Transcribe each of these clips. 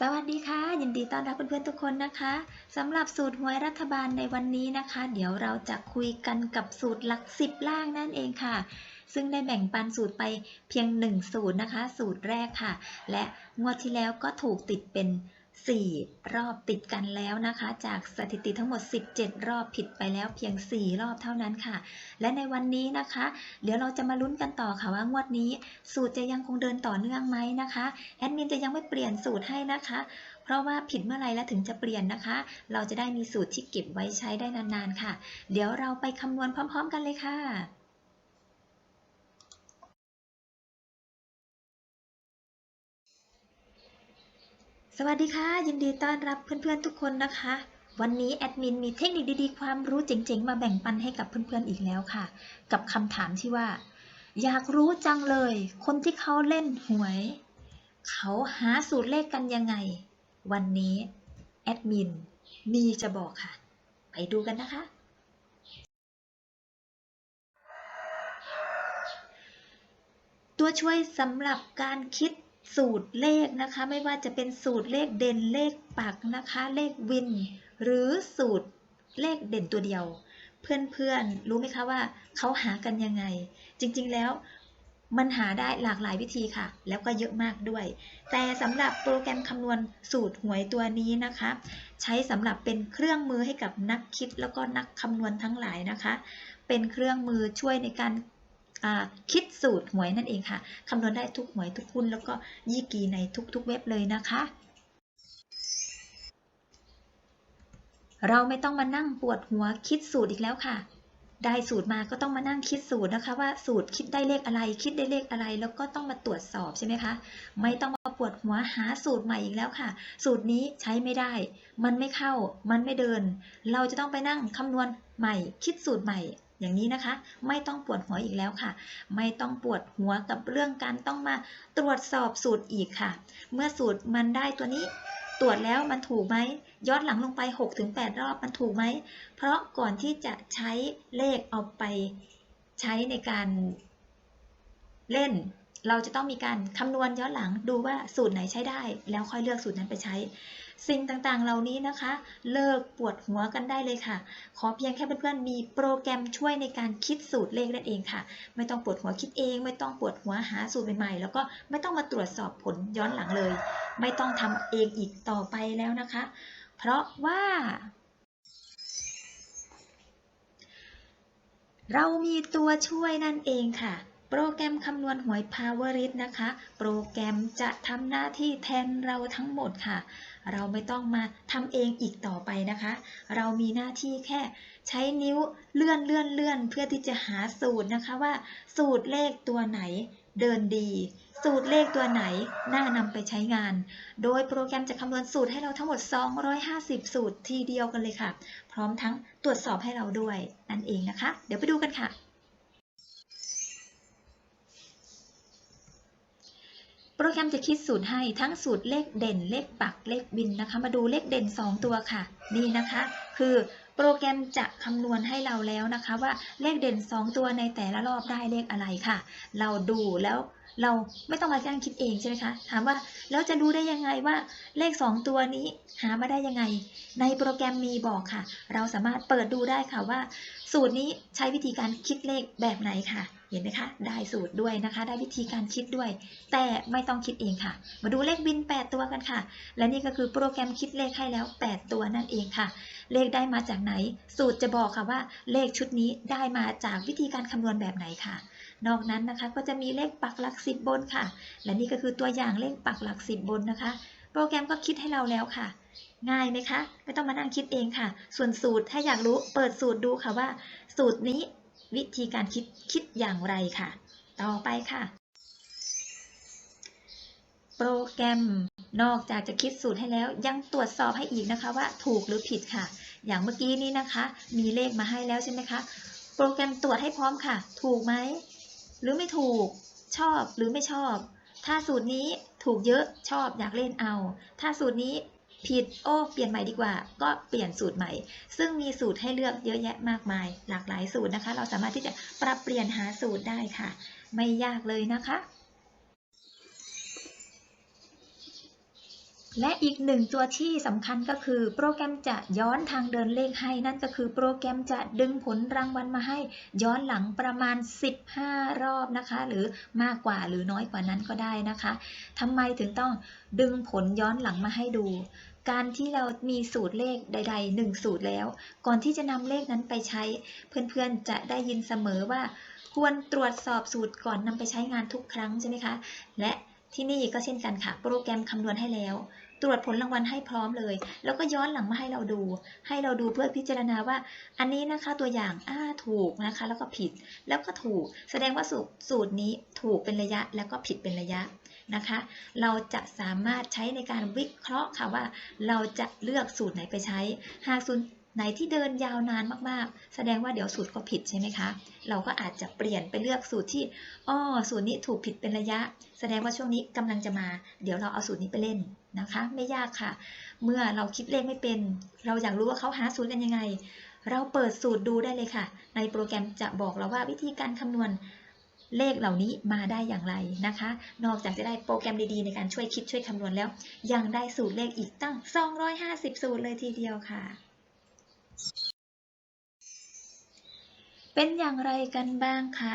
สวัสดีค่ะ ยินดีต้อนรับเพื่อนๆทุกคนนะคะสำหรับสูตรหวยรัฐบาลในวันนี้นะคะ เดี๋ยวเราจะคุยกันกับสูตรหลักสิบล่างนั่นเองค่ะ ซึ่งได้แบ่งปันสูตรไปเพียงหนึ่งสูตรนะคะ สูตรแรกค่ะ และงวดที่แล้วก็ถูกติดเป็น 4 รอบติดกันแล้วนะคะ จากสถิติทั้งหมด 17 รอบผิดไปแล้วเพียง 4 รอบเท่านั้นค่ะ และในวันนี้นะคะ เดี๋ยวเราจะมาลุ้นกันต่อค่ะว่างวดนี้ สูตรจะยังคงเดินต่อเนื่องไหมนะคะแอดมินจะยังไม่เปลี่ยนสูตรให้นะคะ เพราะว่าผิดเมื่อไรแล้วถึงจะเปลี่ยนนะคะ เราจะได้มีสูตรที่เก็บไว้ใช้ได้นานๆค่ะ เดี๋ยวเราไปคำนวณพร้อม ๆ กันเลยค่ะ สวัสดีค่ะ ยินดีต้อนรับเพื่อนๆทุกคนนะคะ วันนี้แอดมินมีเทคนิคดีๆ ความรู้เจ๋งๆ มาแบ่งปันให้กับเพื่อนๆอีกแล้วค่ะ กับคำถามที่ว่า อยากรู้จังเลย คนที่เขาเล่นหวย เขาหาสูตรเลขกันยังไง วันนี้แอดมินมีจะบอกค่ะ ไปดูกันนะคะ ตัวช่วยสำหรับการคิด สูตรเลขนะคะ ไม่ว่าจะเป็นสูตรเลขเด่นเลขปักนะคะ เลขวิน หรือสูตรเลขเด่นตัวเดียว เพื่อนๆรู้ไหมคะว่าเขาหากันยังไง จริงๆแล้วมันหาได้หลากหลายวิธีค่ะ แล้วก็เยอะมากด้วย แต่สำหรับโปรแกรมคำนวณสูตรหวยตัวนี้นะคะ ใช้สำหรับเป็นเครื่องมือให้กับนักคิดแล้วก็นักคำนวณทั้งหลายนะคะ เป็นเครื่องมือช่วยในการ คิดสูตรหวยนั่นเองค่ะคำนวณได้ทุกหวยทุกหุ้นแล้วก็ยี่กีในทุกๆเว็บเลยนะคะ เราไม่ต้องมานั่งปวดหัวคิดสูตรอีกแล้วค่ะ ได้สูตรมาก็ต้องมานั่งคิดสูตรนะคะ ว่าสูตรคิดได้เลขอะไร คิดได้เลขอะไร แล้วก็ต้องมาตรวจสอบใช่ไหมคะ ไม่ต้องมาปวดหัวหาสูตรใหม่อีกแล้วค่ะ สูตรนี้ใช้ไม่ได้ มันไม่เข้า มันไม่เดิน เราจะต้องไปนั่งคำนวณใหม่ คิดสูตรใหม่ อย่างนี้นะคะ ไม่ต้องปวดหัวอีกแล้วค่ะ ไม่ต้องปวดหัวกับเรื่องการต้องมาตรวจสอบสูตรอีกค่ะ เมื่อสูตรมันได้ตัวนี้ ตรวจแล้วมันถูกไหมย้อนหลังลงไป 6-8 รอบมันถูกไหม เพราะก่อนที่จะใช้เลขเอาไปใช้ในการเล่น เราจะต้องมีการคำนวณย้อนหลังดูว่าสูตรไหนใช้ได้ แล้วค่อยเลือกสูตรนั้นไปใช้ สิ่งต่างๆ เหล่านี้นะคะ เลิกปวดหัวกันได้เลยค่ะ ขอเพียงแค่เพื่อนๆมีโปรแกรมช่วยในการคิดสูตรเลขนั่นเองค่ะ ไม่ต้องปวดหัวคิดเอง ไม่ต้องปวดหัวหาสูตรใหม่ๆ แล้วก็ไม่ต้องมาตรวจสอบผลย้อนหลังเลย ไม่ต้องทำเองอีกต่อไปแล้วนะคะ เพราะว่าเรามีตัวช่วยนั่นเองค่ะ โปรแกรมคำนวณหวย Powerit นะคะ โปรแกรมจะทำหน้าที่แทนเราทั้งหมดค่ะ เราไม่ต้องมาทำเองอีกต่อไปนะคะ เรามีหน้าที่แค่ใช้นิ้วเลื่อนเลื่อนเลื่อนเพื่อที่จะหาสูตรนะคะว่า สูตรเลขตัวไหนเดินดี สูตรเลขตัวไหนน่านำไปใช้งาน โดยโปรแกรมจะคำนวณสูตรให้เราทั้งหมด 250 สูตรทีเดียวกันเลยค่ะ พร้อมทั้งตรวจสอบให้เราด้วยนั่นเองนะคะ เดี๋ยวไปดูกันค่ะ รแกรมจะคิดสูตรให้ทั้งสูตรเลขเด่น เลขปักเลขบินนะคะ มาดูเลขเด่น 2 ตัวค่ะ นี่นะคะ คือโปรแกรมจะคำนวณให้เราแล้วนะคะว่าเลขเด่น 2 ตัวในแต่ละรอบได้เลขอะไรค่ะ เราดูแล้วเราไม่ต้องมาจ้างคิดเองใช่ไหมคะ ถามว่าแล้วจะรู้ได้ยังไงว่าเลข 2 ตัวนี้หามาได้ยังไง ในโปรแกรมมีบอกค่ะ เราสามารถเปิดดูได้ค่ะว่า สูตรนี้ใช้วิธีการคิดเลขแบบไหนค่ะ เห็นไหมคะ ได้สูตรด้วยนะคะ ได้วิธีการคิดด้วย แต่ไม่ต้องคิดเองค่ะ มาดูเลขบิน 8 ตัวกันค่ะ และนี่ก็คือโปรแกรมคิดเลขให้แล้ว 8 ตัวนั่นเองค่ะ เลขได้มาจากไหน สูตรจะบอกค่ะว่า เลขชุดนี้ได้มาจากวิธีการคำนวณแบบไหนค่ะ นอกนั้นนะคะก็จะมีเลขปักหลักสิบบนค่ะ และนี่ก็คือตัวอย่างเลขปักหลักสิบบนนะคะ โปรแกรมก็คิดให้เราแล้วค่ะง่ายไหมคะ ไม่ต้องมานั่งคิดเองค่ะ ส่วนสูตรถ้าอยากรู้เปิดสูตรดูค่ะว่า สูตรนี้ วิธีการคิดคิดอย่างไรค่ะ ต่อไปค่ะ โปรแกรมนอกจากจะคิดสูตรให้แล้ว ยังตรวจสอบให้อีกนะคะว่าถูกหรือผิดค่ะ อย่างเมื่อกี้นี้นะคะ มีเลขมาให้แล้วใช่ไหมคะ โปรแกรมตรวจให้พร้อมค่ะ ถูกไหม หรือไม่ถูก ชอบหรือไม่ชอบ ถ้าสูตรนี้ถูกเยอะชอบอยากเล่นเอา ถ้าสูตรนี้ ผิด โอ้ เปลี่ยนใหม่ดีกว่า ก็เปลี่ยนสูตรใหม่ ซึ่งมีสูตรให้เลือกเยอะแยะมากมาย หลากหลายสูตรนะคะ เราสามารถที่จะปรับเปลี่ยนหาสูตรได้ค่ะ ไม่ยากเลยนะคะ และอีกหนึ่งตัวที่สำคัญก็คือ โปรแกรมจะย้อนทางเดินเลขให้นั่นก็คือโปรแกรมจะดึงผลรางวัลมาให้ ย้อนหลังประมาณ 15 รอบนะคะ หรือมากกว่าหรือน้อยกว่านั้นก็ได้นะคะทำไมถึงต้องดึงผลย้อนหลังมาให้ดู การที่เรามีสูตรเลขใดๆหนึ่งสูตรแล้ว ก่อนที่จะนำเลขนั้นไปใช้ เพื่อนๆจะได้ยินเสมอว่า ควรตรวจสอบสูตรก่อนนำไปใช้งานทุกครั้งใช่ไหมคะ และที่นี่ก็เช่นกันค่ะ โปรแกรมคำนวณให้แล้ว ตรวจผลรางวัลให้พร้อมเลย แล้วก็ย้อนหลังมาให้เราดู ให้เราดูเพื่อพิจารณาว่า อันนี้นะคะตัวอย่างอ้าถูกนะคะ แล้วก็ผิดแล้วก็ถูก แสดงว่าสูตรสูตรนี้ถูกเป็นระยะแล้วก็ผิดเป็นระยะนะคะ เราจะสามารถใช้ในการวิเคราะห์ค่ะว่า เราจะเลือกสูตรไหนไปใช้หากสูตรไหนที่เดินยาวนานมากๆ แสดงว่าเดี๋ยวสูตรก็ผิดใช่ไหมคะ เราก็อาจจะเปลี่ยนไปเลือกสูตรที่อ้อสูตรนี้ถูกผิดเป็นระยะ แสดงว่าช่วงนี้กำลังจะมา เดี๋ยวเราเอาสูตรนี้ไปเล่น นะคะ ไม่ยากค่ะ เมื่อเราคิดเลขไม่เป็น เราอยากรู้ว่าเขาหาสูตรกันยังไง เราเปิดสูตรดูได้เลยค่ะ ในโปรแกรมจะบอกเราว่าวิธีการคำนวณเลขเหล่านี้มาได้อย่างไรนะคะ นอกจากจะได้โปรแกรมดีๆ ในการช่วยคิดช่วยคำนวณแล้ว ยังได้สูตรเลขอีกตั้ง 250 สูตรเลยทีเดียวค่ะ เป็นอย่างไรกันบ้างคะ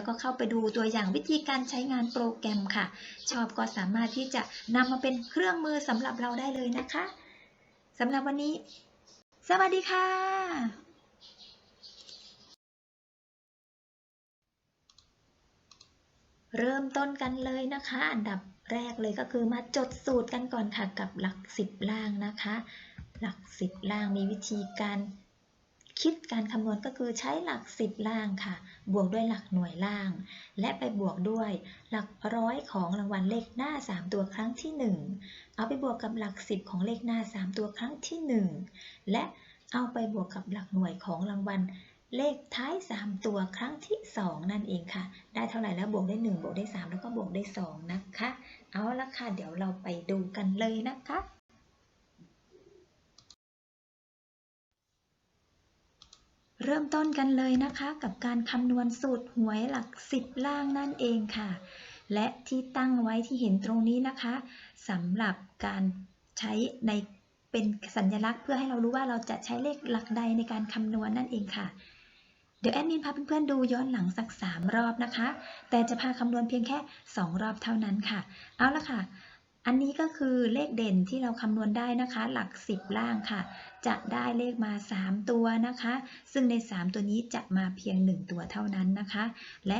วก็เข้าไปดูตัวอย่างวิธีการใช้งานโปรแกรมค่ะ ชอบก็สามารถที่จะนำมาเป็นเครื่องมือสำหรับเราได้เลยนะคะสำหรับวันนี้ สวัสดีค่ะ เริ่มต้นกันเลยนะคะ อันดับแรกเลยก็คือมาจดสูตรกันก่อนค่ะกับหลักสิบล่างนะคะ หลักสิบล่างมีวิธีการ คิดการคำนวณก็คือใช้หลักสิบล่างค่ะ บวกด้วยหลักหน่วยล่าง และไปบวกด้วยหลักร้อยของรางวัลเลขหน้า 3 ตัวครั้งที่ 1 เอาไปบวกกับหลักสิบของเลขหน้า 3 ตัวครั้งที่ 1 และเอาไปบวกกับหลักหน่วยของรางวัลเลขท้าย 3 ตัวครั้งที่ 2 นั่นเองค่ะ ได้เท่าไหร่แล้วบวกได้ 1 บวกได้ 3 แล้วก็บวกได้ 2 นะคะ เอาละค่ะ เดี๋ยวเราไปดูกันเลยนะคะ เริ่มต้นกันเลยนะคะกับการคำนวณสูตรหวยหลัก10ล่างนั่นเองค่ะ และที่ตั้งไว้ที่เห็นตรงนี้นะคะสำหรับการใช้ในเป็นสัญลักษณ์เพื่อให้เรารู้ว่าเราจะใช้เลขหลักใดในการคำนวณนั่นเองค่ะ เดี๋ยวแอดมินพาเพื่อนๆดูย้อนหลังสัก 3 รอบนะคะ แต่จะพาคำนวณเพียงแค่ 2 รอบเท่านั้นค่ะ เอาละค่ะ อันนี้ก็คือเลขเด่นที่เราคำนวณได้นะคะ หลัก 10 ล่างค่ะ จะได้เลขมา 3 ตัวนะคะ ซึ่งใน 3 ตัวนี้จะมาเพียง 1 ตัวเท่านั้นนะคะ และ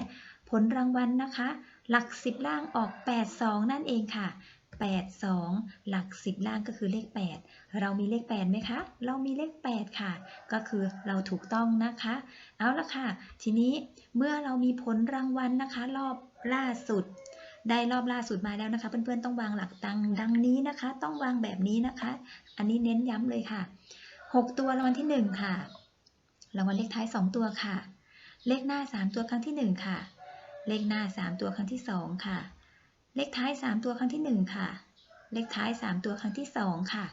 ผลรางวัลนะคะ หลัก 10 ล่างออก 82 นั่นเองค่ะ 82 หลัก 10 ล่างก็คือเลข 8 เรามีเลข 8ไหมคะ เรามีเลข 8 ค่ะ ก็คือเราถูกต้องนะคะ เอาละค่ะ ทีนี้เมื่อเรามีผลรางวัลนะคะ รอบล่าสุด ได้รอบล่าสุดมาแล้วนะคะ เพื่อนๆต้องวางหลักตังดังนี้นะคะ ต้องวางแบบนี้นะคะ อันนี้เน้นย้ำเลยค่ะ 6 ตัวรางวัลที่ 1 ค่ะรางวัลเลขท้าย 2 ตัวค่ะ เลขหน้า 3 ตัวครั้งที่ 1 ค่ะ เลขหน้า 3 ตัวครั้งที่ 2 ค่ะ เลขท้าย 3 ตัวครั้งที่ 1 ค่ะ เลขท้าย 3 ตัวครั้งที่ 2 ค่ะ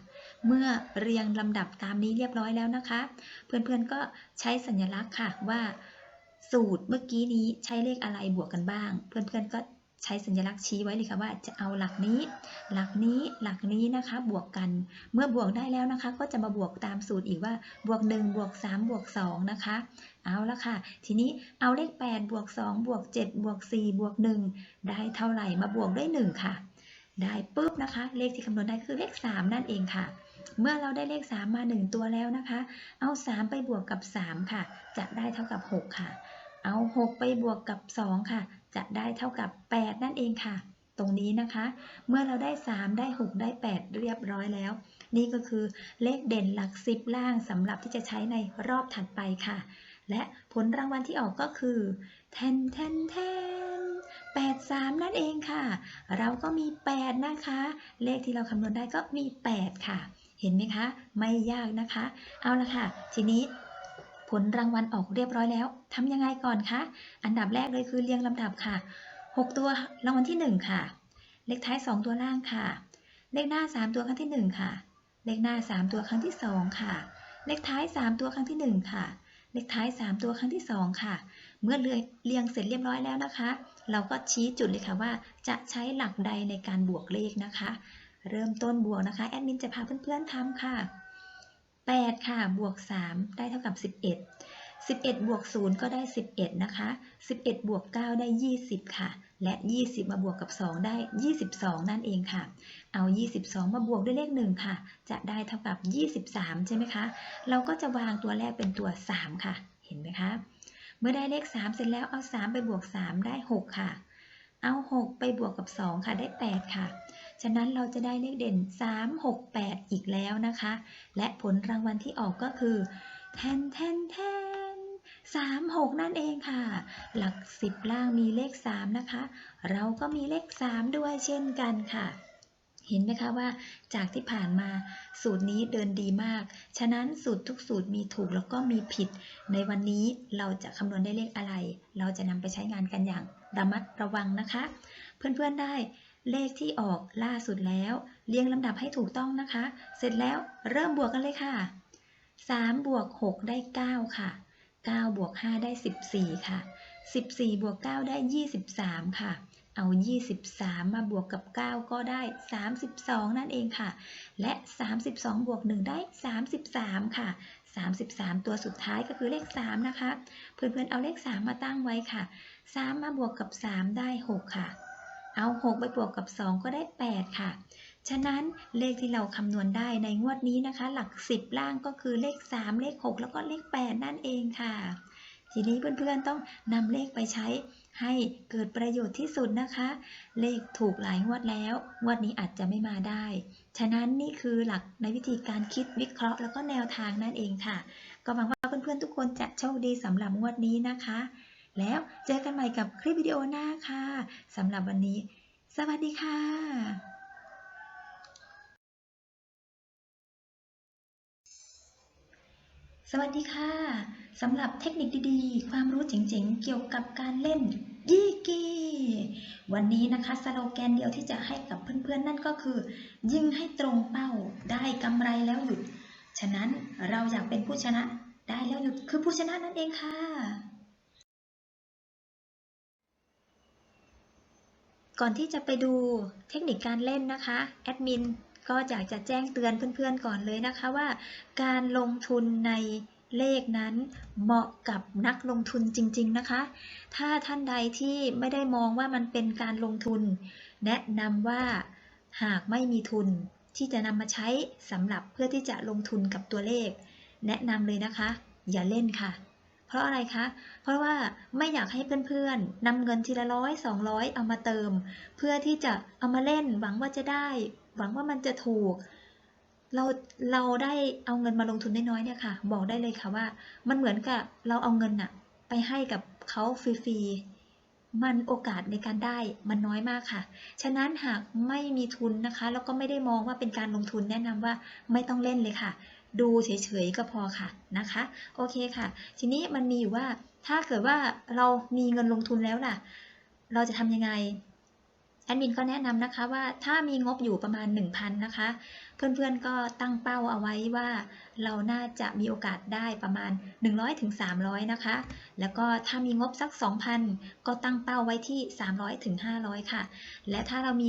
เมื่อเรียงลำดับตามนี้เรียบร้อยแล้วนะคะ เพื่อนๆก็ใช้สัญลักษณ์ค่ะว่าสูตรเมื่อกี้นี้ใช้เลขอะไรบวกกันบ้าง เพื่อนๆก็ ใช้สัญลักษณ์ชี้ไว้เลยค่ะว่าจะเอาหลักนี้ หลักนี้หลักนี้นะคะ บวกกัน เมื่อบวกได้แล้วนะคะ ก็จะมาบวกตามสูตรอีกว่าบวก1บวก3บวก2นะคะ เอาละค่ะ ทีนี้เอาเลข8บวก2บวก7บวก4บวก1ได้เท่าไหร่มาบวกด้วย 1 ค่ะ ได้ปุ๊บนะคะ เลขที่คำนวณได้คือเลข 3 นั่นเองค่ะเมื่อเราได้เลข 3 มา 1 ตัวแล้วนะคะ เอา 3 ไปบวกกับ 3 ค่ะ จะได้เท่ากับ 6 ค่ะ เอา 6 ไปบวกกับ 2 ค่ะ จะได้เท่ากับ 8 นั่นเองค่ะ ตรงนี้นะคะ เมื่อเราได้ 3 ได้ 6 ได้ 8 เรียบร้อยแล้ว นี่ก็คือเลขเด่นหลัก 10 ล่างสำหรับที่จะใช้ในรอบถัดไปค่ะ และผลรางวัลที่ออกก็คือแทนแทนแทน83 นั่นเองค่ะ เราก็มี 8 นะคะ เลขที่เราคำนวณได้ก็มี 8 ค่ะ เห็นไหมคะ ไม่ยากนะคะ เอาละค่ะ ทีนี้ ผลรางวัลออกเรียบร้อยแล้ว ทำยังไงก่อนคะ อันดับแรกเลยคือเรียงลำดับค่ะ 6 ตัวรางวัลที่ 1 ค่ะ เลขท้าย 2 ตัวล่างค่ะ เลขหน้า 3 ตัวครั้งที่ 1 ค่ะ เลขหน้า 3 ตัวครั้งที่ 2 ค่ะ เลขท้าย 3 ตัวครั้งที่ 1 ค่ะ เลขท้าย 3 ตัวครั้งที่ 2 ค่ะ เมื่อเรียงเสร็จเรียบร้อยแล้วนะคะ เราก็ชี้จุดเลยค่ะว่า จะใช้หลักใดในการบวกเลขนะคะ เริ่มต้นบวกนะคะ แอดมินจะพาเพื่อนๆทำค่ะ 8 ค่ะบวก 3 ได้เท่ากับ 11 11 บวก 0 ก็ได้ 11 นะคะ 11 บวก 9 ได้ 20 ค่ะ และ 20 มาบวกกับ 2 ได้ 22 นั่นเองค่ะ เอา 22 มาบวกด้วยเลข 1 ค่ะ จะได้เท่ากับ 23 ใช่ไหมคะ เราก็จะวางตัวแรกเป็นตัว 3 ค่ะ เห็นไหมคะ เมื่อได้เลข 3 เสร็จแล้วเอา 3 ไปบวก 3 ได้ 6 ค่ะ เอา 6 ไปบวกกับ 2 ค่ะ ได้ 8 ค่ะ ฉะนั้นเราจะได้เลขเด่น 3 6 8 อีกแล้วนะคะ และผลรางวัลที่ออกก็คือแทนแทนแทน3 6 นั่นเองค่ะ หลัก 10 ล่างมีเลข 3 นะคะ เราก็มีเลข 3 ด้วยเช่นกันค่ะเห็นไหมคะว่าจากที่ผ่านมาสูตรนี้เดินดีมาก ฉะนั้นสูตรทุกสูตรมีถูกแล้วก็มีผิด ในวันนี้เราจะคำนวณได้เลขอะไร เราจะนำไปใช้งานกันอย่างระมัดระวังนะคะ เพื่อนๆได้เลขที่ออกล่าสุดแล้ว เรียงลำดับให้ถูกต้องนะคะ เสร็จแล้วเริ่มบวกกันเลยค่ะ 3 บวก 6 ได้ 9 ค่ะ 9 บวก 5 ได้ 14 ค่ะ 14 บวก 9 ได้ 23 ค่ะ เอา 23 มาบวกกับ 9 ก็ได้ 32 นั่นเองค่ะ และ 32 บวก 1 ได้ 33 ค่ะ 33 ตัวสุดท้ายก็คือเลข 3 นะคะ เพื่อนๆ เอาเลข 3 มาตั้งไว้ค่ะ 3 มาบวกกับ 3 ได้ 6 ค่ะ เอา 6 ไปบวกกับ 2 ก็ได้ 8 ค่ะ ฉะนั้นเลขที่เราคำนวณได้ในงวดนี้นะคะ หลัก 10 ล่างก็คือเลข 3 เลข 6 แล้วก็เลข 8 นั่นเองค่ะ ทีนี้เพื่อนๆต้องนำเลขไปใช้ให้เกิดประโยชน์ที่สุดนะคะ เลขถูกหลายงวดแล้ว งวดนี้อาจจะไม่มาได้ ฉะนั้นนี่คือหลักในวิธีการคิดวิเคราะห์แล้วก็แนวทางนั่นเองค่ะ ก็หวังว่าเพื่อนๆทุกคนจะโชคดีสำหรับงวดนี้นะคะ แล้วเจอกันใหม่กับคลิปวิดีโอหน้าค่ะสำหรับวันนี้ สวัสดีค่ะสวัสดีค่ะ สำหรับเทคนิคดีๆ ความรู้เจ๋งๆ เกี่ยวกับการเล่นยี่กีวันนี้นะคะสโลแกนเดียวที่จะให้กับเพื่อนๆ นั่นก็คือ ยิงให้ตรงเป้าได้กำไรแล้วหยุด ฉะนั้นเราอยากเป็นผู้ชนะได้แล้วหยุดคือผู้ชนะนั่นเองค่ะ ก่อนที่จะไปดูเทคนิคการเล่นนะคะแอดมินก็อยากจะแจ้งเตือนเพื่อนๆก่อนเลยนะคะว่า การลงทุนในเลขนั้นเหมาะกับนักลงทุนจริง ๆนะคะ ถ้าท่านใดที่ไม่ได้มองว่ามันเป็นการลงทุน แนะนำว่าหากไม่มีทุนที่จะนำมาใช้สำหรับเพื่อที่จะลงทุนกับตัวเลข แนะนำเลยนะคะ อย่าเล่นค่ะ เพราะอะไรคะ เพราะว่าไม่อยากให้เพื่อนๆนำเงินทีละร้อยสองร้อยเอามาเติม เพื่อที่จะเอามาเล่นหวังว่าจะได้ หวังว่ามันจะถูก เราเราได้เอาเงินมาลงทุนน้อยๆเนี่ยค่ะ บอกได้เลยค่ะว่า มันเหมือนกับเราเอาเงินอะไปให้กับเขาฟรีๆมันโอกาสในการได้มันน้อยมากค่ะ ฉะนั้นหากไม่มีทุนนะคะ แล้วก็ไม่ได้มองว่าเป็นการลงทุนแนะนำว่าไม่ต้องเล่นเลยค่ะ ดูเฉยๆก็พอค่ะนะคะ โอเคค่ะ ทีนี้มันมีอยู่ว่าถ้าเกิดว่าเรามีเงินลงทุนแล้วล่ะ เราจะทำยังไงแอดมินก็แนะนำนะคะว่าถ้ามีงบอยู่ประมาณ 1,000 นะคะ เพื่อนๆก็ตั้งเป้าเอาไว้ว่าเราน่าจะมีโอกาสได้ประมาณ 100-300ถึงนะคะ แล้วก็ถ้ามีงบสัก 2,000 ก็ตั้งเป้าไว้ที่ 300-500ถึง500ค่ะ และถ้าเรามี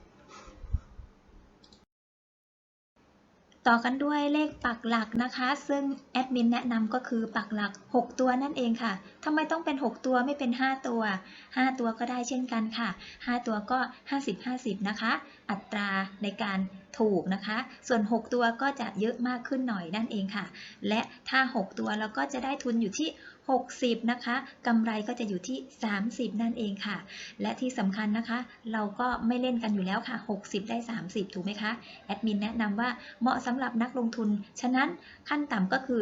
ต่อกันด้วยเลขปักหลักนะคะ ซึ่งแอดมินแนะนำก็คือปักหลัก 6 ตัวนั่นเองค่ะทำไมต้องเป็น 6 ตัวไม่เป็น 5 ตัว 5 ตัวก็ได้เช่นกันค่ะ 5 ตัวก็ 50-50 นะคะ อัตราในการถูกนะคะ ส่วน 6 ตัวก็จะเยอะมากขึ้นหน่อยนั่นเองค่ะ และถ้า 6 ตัวเราก็จะได้ทุนอยู่ที่ 60 นะคะกำไรก็จะอยู่ที่ 30 นั่นเองค่ะ และที่สำคัญนะคะ เราก็ไม่เล่นกันอยู่แล้วค่ะ 60 ได้ 30 ถูกไหมคะ แอดมินแนะนำว่าเหมาะสำหรับนักลงทุน ฉะนั้นขั้นต่ำก็คือ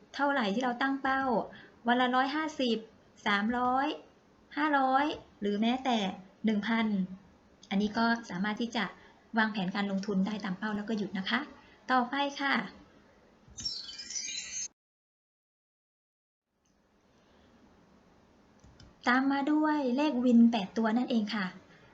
เท่าไหร่ที่เราตั้งเป้า วันละร้อยห้าสิบสามร้อยห้าร้อยหรือแม้แต่หนึ่งพันอันนี้ก็สามารถที่จะวางแผนการลงทุนได้ตามเป้าแล้วก็หยุดนะคะ ต่อไปค่ะ ตามมาด้วยเลขวิน 8 ตัวนั่นเองค่ะ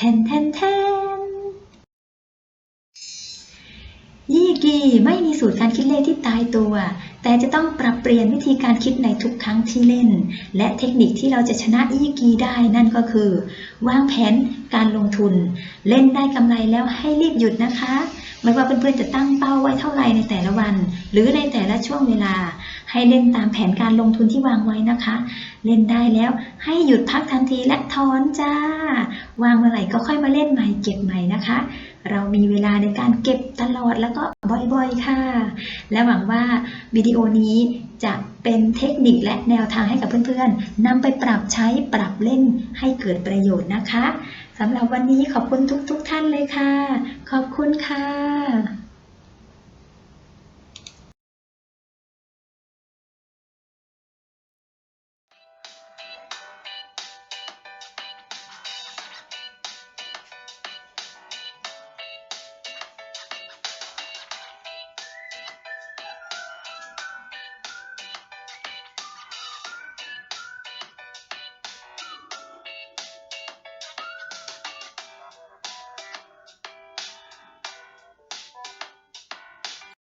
แทนแทนแทนยี่กีไม่มีสูตรการคิดเลขที่ตายตัว แต่จะต้องปรับเปลี่ยนวิธีการคิดในทุกครั้งที่เล่น และเทคนิคที่เราจะชนะยี่กีได้นั่นก็คือ วางแผนการลงทุน เล่นได้กำไรแล้วให้รีบหยุดนะคะ ไม่ว่าเพื่อนๆจะตั้งเป้าไว้เท่าไหร่ในแต่ละวัน หรือในแต่ละช่วงเวลา ให้เล่นตามแผนการลงทุนที่วางไว้นะคะ เล่นได้แล้วให้หยุดพักทันทีและถอนจ้า วางเมื่อไหร่ก็ค่อยมาเล่นใหม่เก็บใหม่นะคะ เรามีเวลาในการเก็บตลอดแล้วก็บ่อยๆค่ะ และหวังว่าวิดีโอนี้จะเป็นเทคนิคและแนวทางให้กับเพื่อนๆนำไปปรับใช้ปรับเล่นให้เกิดประโยชน์นะคะสำหรับวันนี้ขอบคุณทุกๆทท่านเลยค่ะ ขอบคุณค่ะ